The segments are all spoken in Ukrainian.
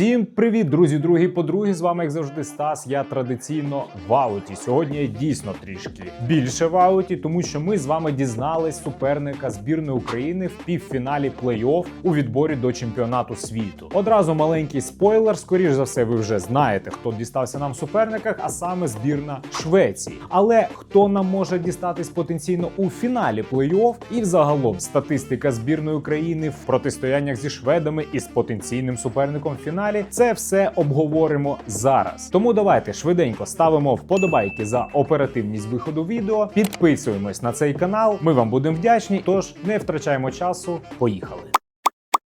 Всім привіт, друзі, другі подруги. З вами, як завжди, Стас. Я традиційно в ауті. Сьогодні я дійсно трішки більше в ауті, тому що ми з вами дізнались суперника збірної України в півфіналі плей-офф у відборі до чемпіонату світу. Одразу маленький спойлер. Скоріш за все, ви вже знаєте, хто дістався нам в суперниках, а саме збірна Швеції. Але хто нам може дістатись потенційно у фіналі плей-офф і взагалом статистика збірної України в протистояннях зі шведами із потенційним суперником в фіналі. Це все обговоримо зараз. Тому давайте швиденько ставимо вподобайки за оперативність виходу відео. Підписуємось на цей канал. Ми вам будемо вдячні. Тож не втрачаємо часу. Поїхали.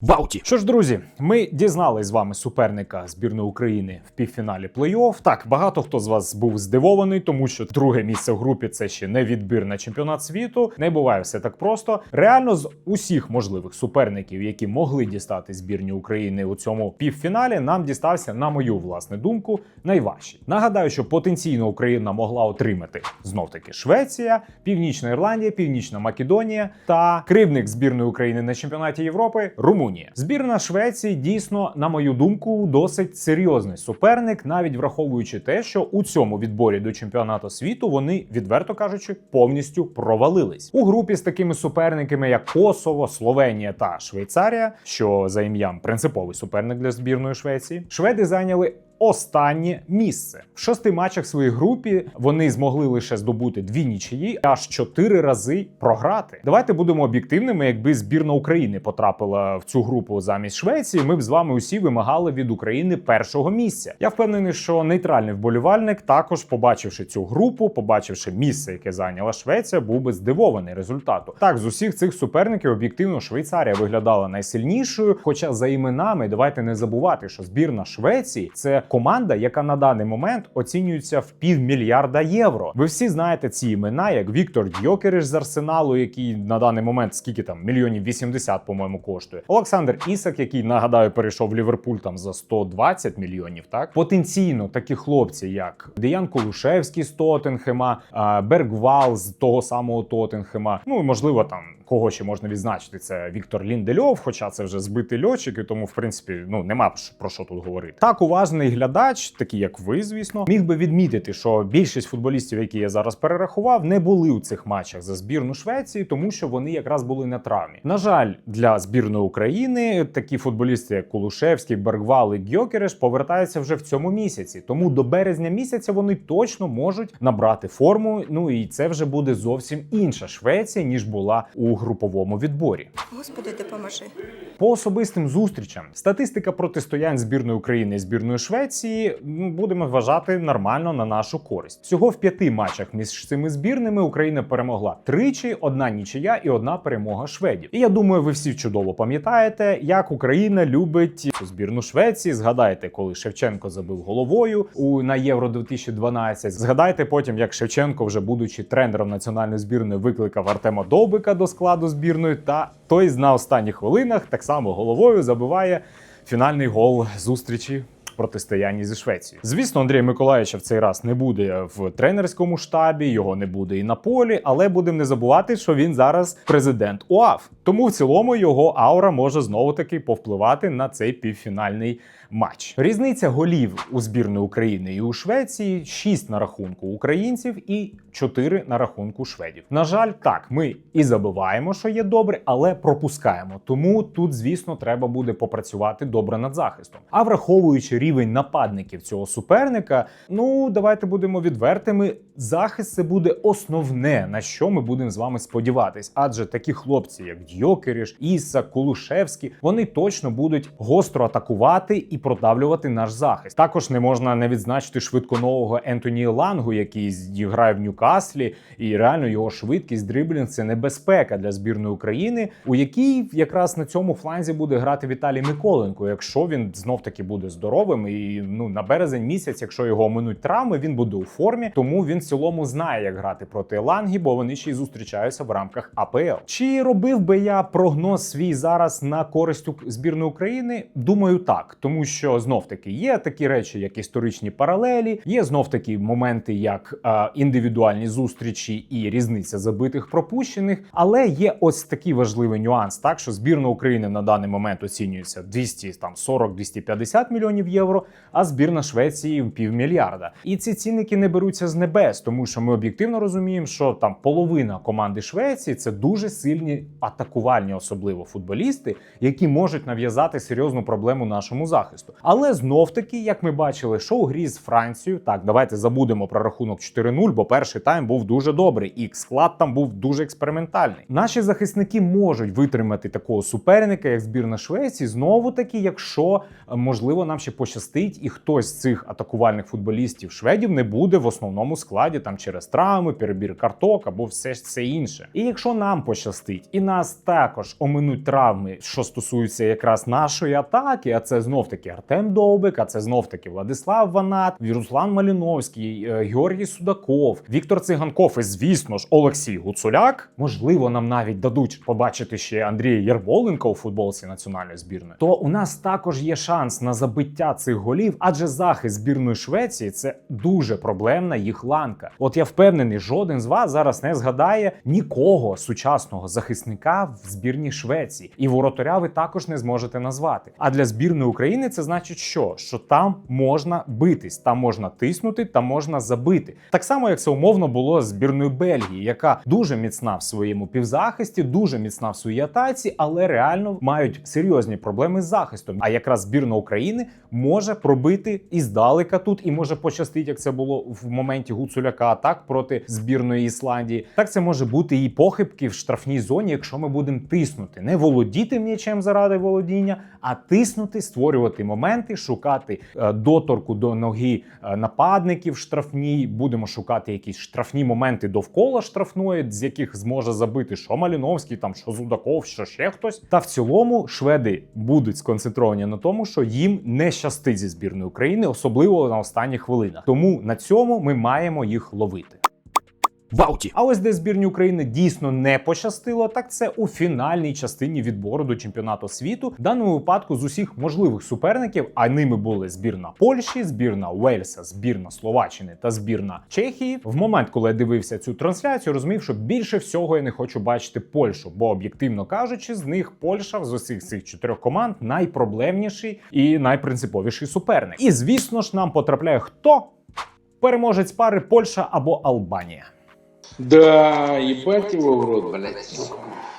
Вауті! Що ж, друзі, ми дізнались з вами суперника збірної України в півфіналі плей-офф. Так, багато хто з вас був здивований, тому що друге місце в групі це ще не відбір на чемпіонат світу. Не буває все так просто. Реально з усіх можливих суперників, які могли дістати збірні України у цьому півфіналі, нам дістався, на мою власну думку, найважчий. Нагадаю, що потенційно Україна могла отримати знов таки Швеція, Північна Ірландія, Північна Македонія та кривник збірної України на чемпіонаті Європи Румунія. Збірна Швеції дійсно, на мою думку, досить серйозний суперник, навіть враховуючи те, що у цьому відборі до чемпіонату світу вони, відверто кажучи, повністю провалились у групі з такими суперниками, як Косово, Словенія та Швейцарія, що за ім'ям принциповий суперник для збірної Швеції. Шведи зайняли. Останнє місце в шести матчах в своїй групі вони змогли лише здобути дві нічиї, аж чотири рази програти. Давайте будемо об'єктивними. Якби збірна України потрапила в цю групу замість Швеції, ми б з вами усі вимагали від України першого місця. Я впевнений, що нейтральний вболівальник, також побачивши цю групу, побачивши місце, яке зайняла Швеція, був би здивований результату. Так, з усіх цих суперників об'єктивно Швейцарія виглядала найсильнішою. Хоча за іменами давайте не забувати, що збірна Швеції це команда, яка на даний момент оцінюється в півмільярда євро. Ви всі знаєте ці імена, як Віктор Дьокериш з Арсеналу, який на даний момент скільки там мільйонів 80, по-моєму, коштує. Олександр Ісак, який нагадаю, перейшов в Ліверпуль там за 120 мільйонів. Так потенційно такі хлопці, як Деян Колушевський з Тоттенхема, Бергвал з того самого Тоттенхема. Ну і можливо там. Кого ще можна відзначити, це Віктор Ліндельов, хоча це вже збитий льотчик, і тому, в принципі, ну нема про що тут говорити. Так, уважний глядач, такий як ви, звісно, міг би відмітити, що більшість футболістів, які я зараз перерахував, не були у цих матчах за збірну Швеції, тому що вони якраз були на травмі. На жаль, для збірної України такі футболісти, як Кулушевський, Бергвал і Гьокереш, повертаються вже в цьому місяці. Тому до березня місяця вони точно можуть набрати форму. Ну і це вже буде зовсім інша Швеція, ніж була у груповому відборі. Господи, допоможи. По особистим зустрічам статистика протистоянь збірної України і збірної Швеції ну, будемо вважати нормально на нашу користь. Всього в п'яти матчах між цими збірними Україна перемогла тричі, одна нічия і одна перемога шведів. І я думаю, ви всі чудово пам'ятаєте, як Україна любить збірну Швеції. Згадайте, коли Шевченко забив головою у на Євро 2012. Згадайте потім, як Шевченко, вже будучи тренером національної збірної, викликав Артема Довбика до складу збірної. Та той на останніх хвилинах так само головою забиває фінальний гол зустрічі. Протистоянні зі Швецією. Звісно, Андрія Миколаївича в цей раз не буде в тренерському штабі, його не буде і на полі, але будемо не забувати, що він зараз президент УАФ. Тому в цілому його аура може знову таки повпливати на цей півфінальний матч. Різниця голів у збірної України і у Швеції 6 на рахунку українців і 4 на рахунку шведів. На жаль, так ми і забиваємо, що є добре, але пропускаємо. Тому тут, звісно, треба буде попрацювати добре над захистом. А враховуючи рівень нападників цього суперника, ну давайте будемо відвертими. Захист це буде основне, на що ми будемо з вами сподіватись. Адже такі хлопці, як Дьокеріш, Іса, Кулушевський, вони точно будуть гостро атакувати і продавлювати наш захист. Також не можна не відзначити швидконового Ентоні Лангу, який грає в Ньюкаслі, і реально його швидкість, дриблінг це небезпека для збірної України, у якій якраз на цьому фланзі буде грати Віталій Миколенко, якщо він знов таки буде здоровим. І ну на березень місяць, якщо його оминуть травми, він буде у формі, тому він цілому знає, як грати проти Елангі, бо вони ще й зустрічаються в рамках АПЛ. Чи робив би я прогноз свій зараз на користь збірної України? Думаю, так, тому що знов таки є такі речі, як історичні паралелі, є знов таки моменти, як е, індивідуальні зустрічі і різниця забитих пропущених. Але є ось такий важливий нюанс, так що збірна України на даний момент оцінюється 200, там 40-250 мільйонів євро, а збірна Швеції півмільярда. І ці цінники не беруться з небес, тому що ми об'єктивно розуміємо, що там половина команди Швеції це дуже сильні атакувальні, особливо футболісти, які можуть нав'язати серйозну проблему нашому захисту. Але знов таки, як ми бачили, що у грі з Францією, так давайте забудемо про рахунок 4-0, бо перший тайм був дуже добрий, і склад там був дуже експериментальний. Наші захисники можуть витримати такого суперника, як збірна Швеції, знову таки, якщо е, можливо нам ще пощастить, і хтось з цих атакувальних футболістів шведів не буде в основному складі там через травми, перебір карток або все ж це інше. І якщо нам пощастить, і нас також оминуть травми, що стосуються якраз нашої атаки, а це знов таки Артем Довбик, а це знов таки Владислав Ванат, Руслан Маліновський, е, Георгій Судаков, Віктор Циганков і звісно ж Олексій Гуцуляк. Можливо, нам навіть дадуть побачити ще Андрія Ярмоленка у футболці національної збірної. То у нас також є шанс на забиття цих голів, адже захист збірної Швеції це дуже проблемна їх ланка. От я впевнений, жоден з вас зараз не згадає нікого сучасного захисника в збірній Швеції, і воротаря ви також не зможете назвати. А для збірної України це значить, що? Що там можна битись, там можна тиснути, там можна забити. Так само, як це умовно було з збірною Бельгії, яка дуже міцна в своєму півзахисті, дуже міцна в своїй атаці, але реально мають серйозні проблеми з захистом. А якраз збірна України може пробити і здалека тут, і може пощастить, як це було в моменті Гуцуляка, так проти збірної Ісландії. Так це може бути і похибки в штрафній зоні, якщо ми будемо тиснути, не володіти м'ячем заради володіння, а тиснути, створювати моменти, шукати е, доторку до ноги е, нападників штрафній. Будемо шукати якісь штрафні моменти довкола штрафної, з яких зможе забити що Маліновський, там що Зудаков, що ще хтось. Та в цілому шведи будуть сконцентровані на тому, що їм не щастить зі збірної України, особливо на останніх хвилинах. Тому на цьому ми маємо їх ловити. Вауті. А ось де збірні України дійсно не пощастило, так це у фінальній частині відбору до чемпіонату світу. В даному випадку з усіх можливих суперників, а ними були збірна Польщі, збірна Уельса, збірна Словаччини та збірна Чехії. В момент, коли я дивився цю трансляцію, розумів, що більше всього я не хочу бачити Польщу, бо об'єктивно кажучи, з них Польща з усіх цих чотирьох команд найпроблемніший і найпринциповіший суперник. І звісно ж, нам потрапляє хто? Переможець пари Польща або Албанія. Да, їбать його в рот, блядь.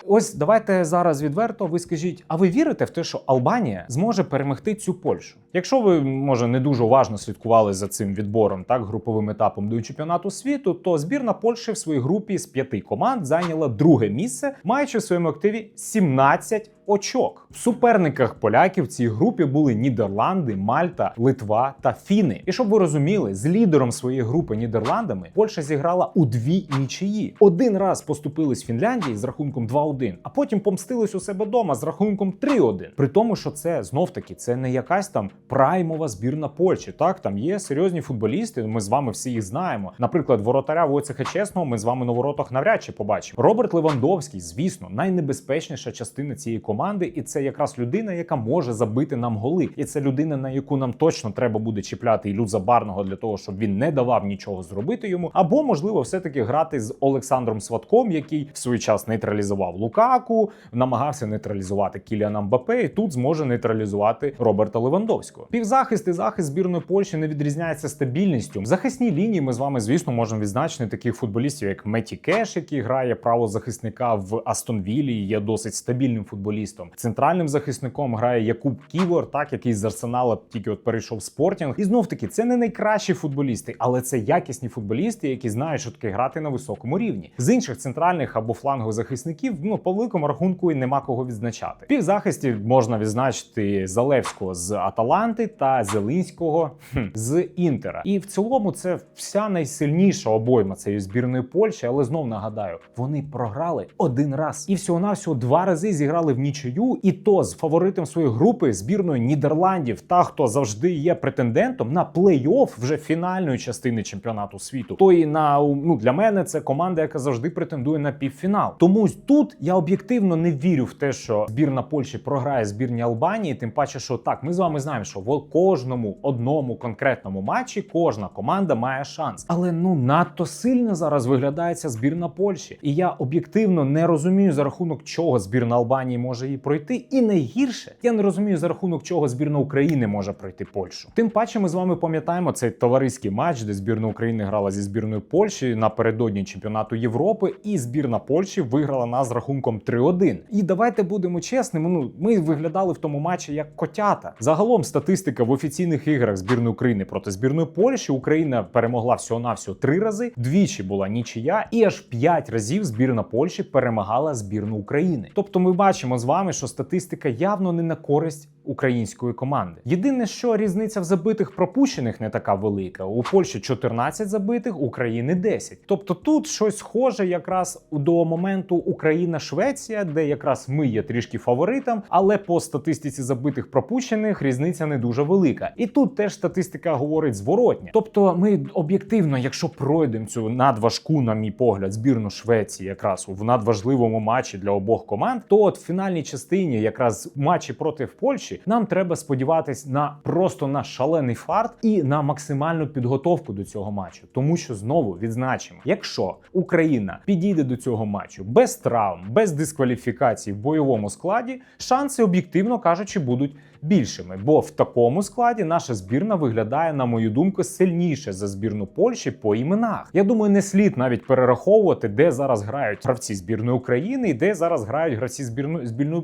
Ось давайте зараз відверто. Ви скажіть, а ви вірите в те, що Албанія зможе перемогти цю Польщу? Якщо ви може не дуже уважно слідкували за цим відбором, так груповим етапом до чемпіонату світу, то збірна Польщі в своїй групі з п'яти команд зайняла друге місце, маючи в своєму активі 17 очок. В суперниках поляків в цій групі були Нідерланди, Мальта, Литва та Фіни. І щоб ви розуміли, з лідером своєї групи Нідерландами Польща зіграла у дві нічиї. Один раз поступились Фінляндії з рахунком 2-1, а потім помстились у себе вдома з рахунком 3-1. При тому, що це знов таки це не якась там праймова збірна Польщі. Так там є серйозні футболісти. Ми з вами всі їх знаємо. Наприклад, воротаря Войцеха Чесного ми з вами на воротах навряд чи побачимо. Роберт Левандовський, звісно, найнебезпечніша частина цієї команди, і це якраз людина, яка може забити нам голи. І це людина, на яку нам точно треба буде чіпляти Ілю Забарного для того, щоб він не давав нічого зробити йому. Або можливо, все таки грати з Олександром Сватком, який в свій час нейтралізував Лукаку, намагався нейтралізувати Кіліана Мбапе, і тут зможе нейтралізувати Роберта Левандовського. Півзахист і захист збірної Польщі не відрізняється стабільністю. В захисній лінії ми з вами, звісно, можемо відзначити таких футболістів, як Меті Кеш, який грає право захисника в Астон Віллі, є досить стабільним футболістом. Центральним захисником грає Якуб Ківор, так який з Арсенала тільки от перейшов в спортінг. І знов таки це не найкращі футболісти, але це якісні футболісти, які знають, що таке грати на високому рівні. З інших центральних або флангових захисників ну по великому рахунку і нема кого відзначати. Півзахисті можна відзначити Залевського з Аталанти та Зелинського з Інтера. І в цілому це вся найсильніша обойма цієї збірної Польщі. Але знов нагадаю, вони програли один раз і всього навсього два рази зіграли в нічию, і то з фаворитом своєї групи збірною Нідерландів, та хто завжди є претендентом на плей-офф вже фінальної частини чемпіонату світу. То і на ну для мене це команда, яка завжди претендує на півфінал. Тому тут я об'єктивно не вірю в те, що збірна Польщі програє збірні Албанії. Тим паче, що так, ми з вами знаємо, що в кожному одному конкретному матчі кожна команда має шанс. Але ну надто сильно зараз виглядає ця збірна Польщі. І я об'єктивно не розумію за рахунок чого збірна Албанії може її пройти. І найгірше, я не розумію за рахунок чого збірна України може пройти Польщу. Тим паче, ми з вами пам'ятаємо цей товариський матч, де збірна України грала зі збірною Польщі напередодні чемпіонату Європи, і збірна Польщі виграла нас з рахунком 3-1. І давайте будемо чесними. Ну ми виглядали в тому матчі як котята. Загалом статистика в офіційних іграх збірної України проти збірної Польщі Україна перемогла всього навсього три рази. Двічі була нічия, і аж п'ять разів збірна Польщі перемагала збірну України. Тобто, ми бачимо з вами, що статистика явно не на користь української команди. Єдине, що різниця в забитих пропущених не така велика. У Польщі 14 забитих, України 10. Тобто тут щось схоже якраз до моменту Україна-Швеція, де якраз ми є трішки фаворитом, але по статистиці забитих пропущених різниця не дуже велика. І тут теж статистика говорить зворотня. Тобто, ми об'єктивно, якщо пройдемо цю надважку, на мій погляд, збірну Швеції, якраз в надважливому матчі для обох команд, то от в фінальній частині, якраз матчі проти Польщі, нам треба сподіватись на просто на шалений фарт і на максимальну підготовку до цього матчу. Тому що знову відзначимо, якщо Україна підійде до цього матчу без травм, без дискваліфікацій в бойовому складі, шанси об'єктивно кажучи будуть більшими. Бо в такому складі наша збірна виглядає, на мою думку, сильніше за збірну Польщі по іменах. Я думаю, не слід навіть перераховувати, де зараз грають гравці збірної України і де зараз грають гравці збірної збірної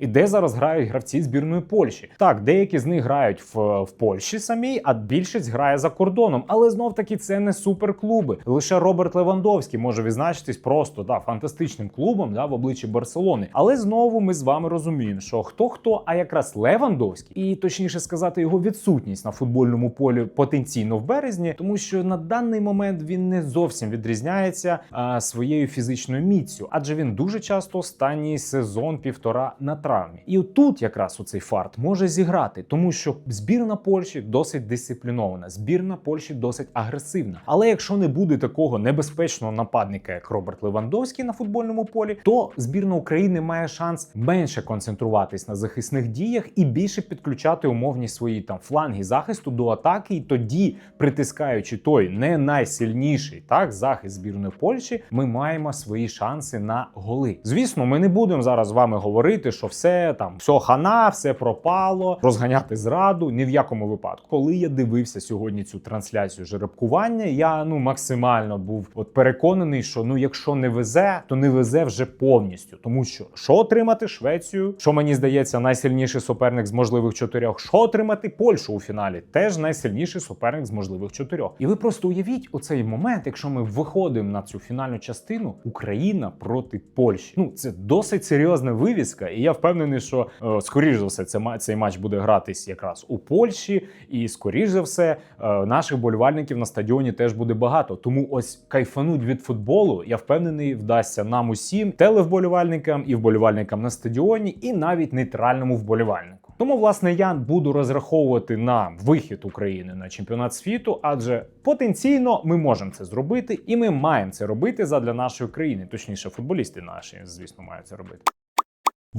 і де зараз грають гравці збірної Польщі. Так, деякі з них грають в, в Польщі самій, а більшість грає за кордоном. Але знов таки це не суперклуби. Лише Роберт Левандовський може відзначитись просто да, фантастичним клубом да, в обличчі Барселони. Але знову ми з вами розуміємо, що хто хто, а якраз Левандовський, і точніше сказати, його відсутність на футбольному полі потенційно в березні, тому що на даний момент він не зовсім відрізняється а, своєю фізичною міцю, адже він дуже часто останній сезон півтора на травмі. І тут якраз оцей фарт може зіграти, тому що збірна Польщі досить дисциплінована, збірна Польщі досить агресивна. Але якщо не буде такого небезпечного нападника, як Роберт Левандовський на футбольному полі, то збірна України має шанс менше концентруватись на захисних діях і більше підключати умовні свої там фланги захисту до атаки, і тоді, притискаючи той не найсильніший так захист збірної Польщі, ми маємо свої шанси на голи. Звісно, ми не будемо зараз з вами говорити, що все там все хана, все пропало, розганяти зраду. Ні в якому випадку. Коли я дивився сьогодні цю трансляцію жеребкування, я ну максимально був от переконаний, що ну якщо не везе, то не везе вже повністю. Тому що що отримати Швецію, що мені здається, найсильніший суперник з можливих чотирьох, що отримати Польщу у фіналі, теж найсильніший суперник з можливих чотирьох. І ви просто уявіть у цей момент, якщо ми виходимо на цю фінальну частину, Україна проти Польщі. Ну це досить серйозна вивіска, і я впевнений, що е, скоріш за все це цей матч буде гратись якраз у Польщі, і скоріш за все е, наших болівальників на стадіоні теж буде багато. Тому ось кайфануть від футболу, я впевнений, вдасться нам усім телевболівальникам і вболівальникам на стадіоні, і навіть нейтральному вболівальнику. Тому, власне, я буду розраховувати на вихід України на чемпіонат світу, адже потенційно ми можемо це зробити, і ми маємо це робити задля нашої країни. Точніше, футболісти наші, звісно, мають це робити.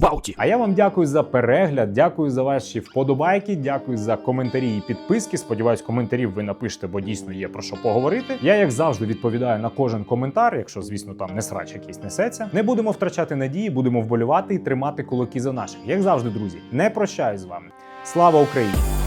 Бауті! А я вам дякую за перегляд, дякую за ваші вподобайки, дякую за коментарі і підписки. Сподіваюсь, коментарів ви напишете, бо дійсно є про що поговорити. Я, як завжди, відповідаю на кожен коментар, якщо, звісно, там не срач якийсь несеться. Не будемо втрачати надії, будемо вболівати і тримати кулаки за наших. Як завжди, друзі, не прощаюсь з вами. Слава Україні!